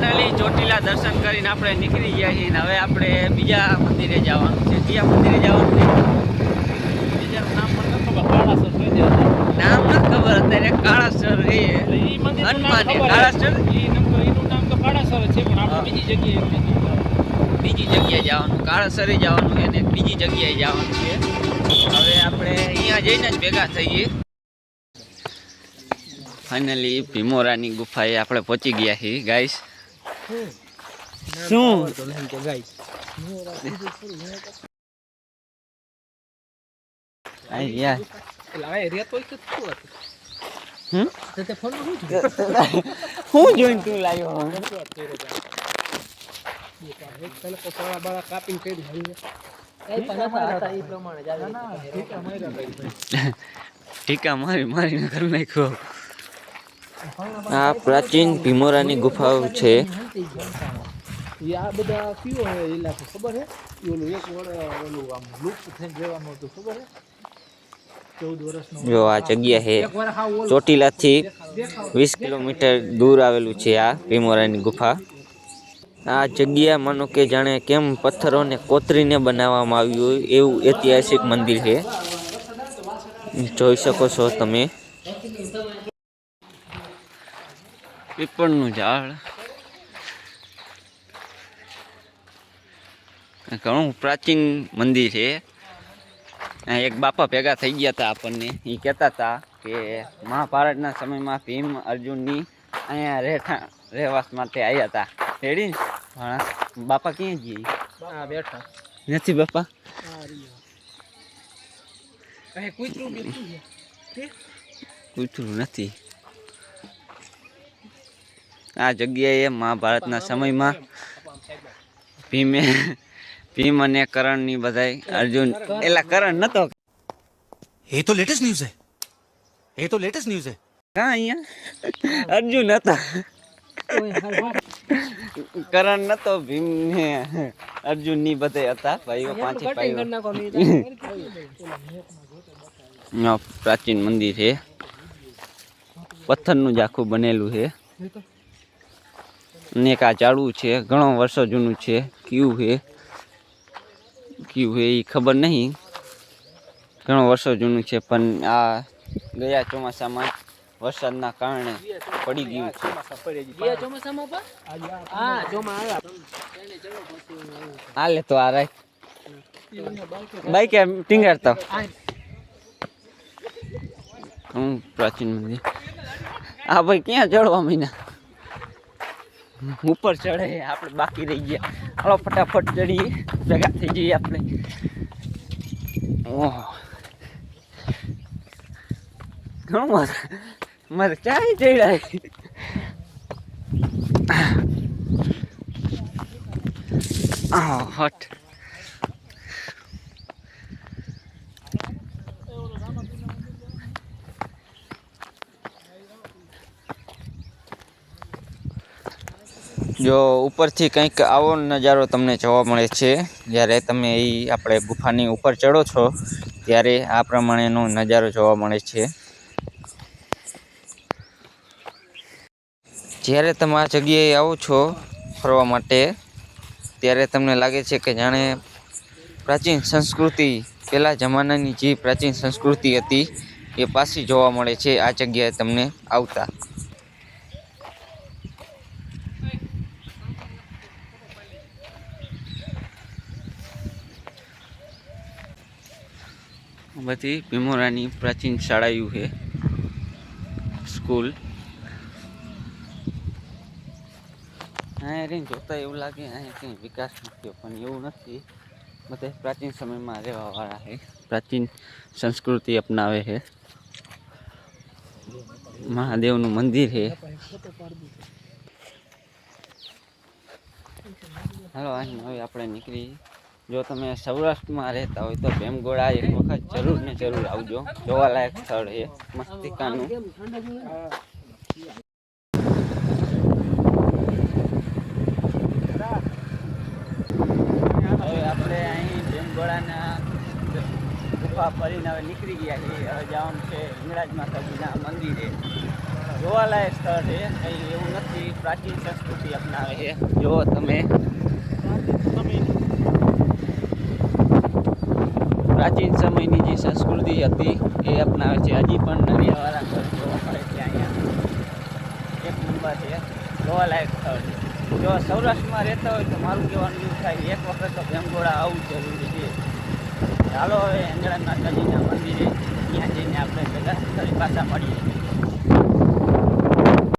Finally Chotila દર્શન કરીને આપણે નીકળી ગયા છીએ ને હવે આપણે બીજા મંદિરે જવાનું છે. કયા મંદિરે જવાનું છે. બીજાનું નામ પણ ખબર. કાળાસર નામ નથી ખબર અત્યારે. કાળાસર એ હનુમાન કાળાસર છે. ઈ નામ તો- એનું નામ તો કાળાસર છે પણ આપણે બીજી જગ્યાએ. બીજી જગ્યાએ જવાનું. કાળાસરે જવાનું છે બીજી જગ્યાએ જવાનું છે. હવે આપણે અહીંયા જઈને જ ભેગા થઈએ. ફાઇનલી ભીમોરાની ગુફાએ આપણે પહોંચી ગયા છીએ ગાઈસ શું? હું જોઈને તું લાવ્યો. ટીકા મારી મારીને કરી નાખ્યો આ પ્રાચીન ભીમોરાની ગુફાઓ છે. આ બધા કયો ઇલાકો ખબર હે? ઓલું એક વડ ઓલું આમ લુપ્ત થઈને રહેવાનું હતું ખબર હે? જો આ જગ્યા છે ચોટીલાથી વીસ કિલોમીટર દૂર આવેલું છે આ ભીમોરાની ગુફા. આ જગ્યા માનો કે જાણે કેમ પથ્થરોને કોતરીને બનાવવામાં આવ્યું હોય એવું ઐતિહાસિક મંદિર છે જોઈ શકો છો તમે. પીપળનું ઝાડ. ઘણું પ્રાચીન મંદિર છે. આ એક બાપા ભેગા થઈ ગયા હતા આપણને. એ કહેતા હતા કે મહાભારતના સમયમાં ભીમ અર્જુનની અહીંયા રહેઠા રહેવાસ માટે આવ્યા હતા રેડી? ને? હા બાપા ક્યાં જઈએ આ બેઠા. નથી બાપા? આ રહ્યો અહીં કૂતરું બેઠું છે. કૂતરું નથી. આ જગ્યાએ મહાભારતના સમયમાં ભીમે ભીમ અને કરણની બધાય અર્જુન એલા કરણ નતો. એ તો લેટેસ્ટ ન્યૂઝ છે એ તો લેટેસ્ટ ન્યૂઝ છે હા અહીંયા? અર્જુન હતા કરણ નતો ભીમ ને અર્જુનની બધે હતા ભાઈઓ પાંચે ભાઈઓ. પ્રાચીન મંદિર છે પથ્થરનું જ આખું બનેલું છે અને એક આ ઝાડવું છે ઘણો વર્ષો જૂનું છે કયું છે કયું છે એ ખબર નહીં. ઘણો વર્ષો જૂનું છે પણ આ ગયા ચોમાસામાં વરસાદના કારણે પડી ગયું છે. હાલે તો આ રાખ. બાઈક ટીંગાડતો. હું પ્રાચીન મંદિર. આ ભાઈ ક્યાં ચડવા મહિના ઉપર ચડે, આપણે બાકી રહી ગયા. હાલો, ફટાફટ ચડીએ. ભેગા થઈ જઈએ આપણે. ઓહ. ઘણું મારે ચાય ચડ્યા? હટ. જો ઉપરથી કંઈક આવો નજારો તમને જોવા મળે છે, જ્યારે તમે એ આપણે ગુફાની ઉપર ચડો છો, ત્યારે આ પ્રમાણેનો નજારો જોવા મળે છે. જ્યારે તમે આ જગ્યાએ આવો છો ફરવા માટે, ત્યારે તમને લાગે છે કે જાણે પ્રાચીન સંસ્કૃતિ પહેલાં જમાનાની જે પ્રાચીન સંસ્કૃતિ હતી, એ પાછી જોવા મળે છે, આ જગ્યાએ તમને આવતા. બધી ભીમોરાની પ્રાચીન શાળાઓ છે સ્કૂલ. અહીંયા રહીને જોતા એવું લાગે અહીંયા કંઈ વિકાસ નથી પણ એવું નથી. બધા પ્રાચીન સમયમાં રહેવાવાળા છે પ્રાચીન સંસ્કૃતિ અપનાવે છે મહાદેવનું મંદિર છે હાલો, અહીં હવે આપણે નીકળી. જો તમે સૌરાષ્ટ્રમાં રહેતા હોય તો ભેમગોળા એક વખત જરૂર ને જરૂર આવજો. જોવાલાયક સ્થળ છે મસ્તિકાનું. હવે આપણે અહીં ભેમગોળાના ગુફા ફરીને હવે નીકળી ગયા છીએ. હવે જવાનું છે મંદિરે. જોવાલાયક સ્થળ છે. કંઈ એવું નથી, પ્રાચીન સંસ્કૃતિ અપનાવે છે. જો તમે પ્રાચીન સમયની જે સંસ્કૃતિ હતી એ અપનાવે છે. હજી પણ નદીવાળા ઘર જોવા મળે છે અહીંયા. એક નંબર છે. જોવાલાયક સ્થળ છે. જો સૌરાષ્ટ્રમાં રહેતા હોય તો મારું કહેવાનું એવું થાય એક વખત તો ભેમગોળા આવવું જરૂરી છે. ચાલો હવે એંગળા માતાજીના મંદિરે ત્યાં જઈને આપણે બધા ફરી પાછા મળીએ.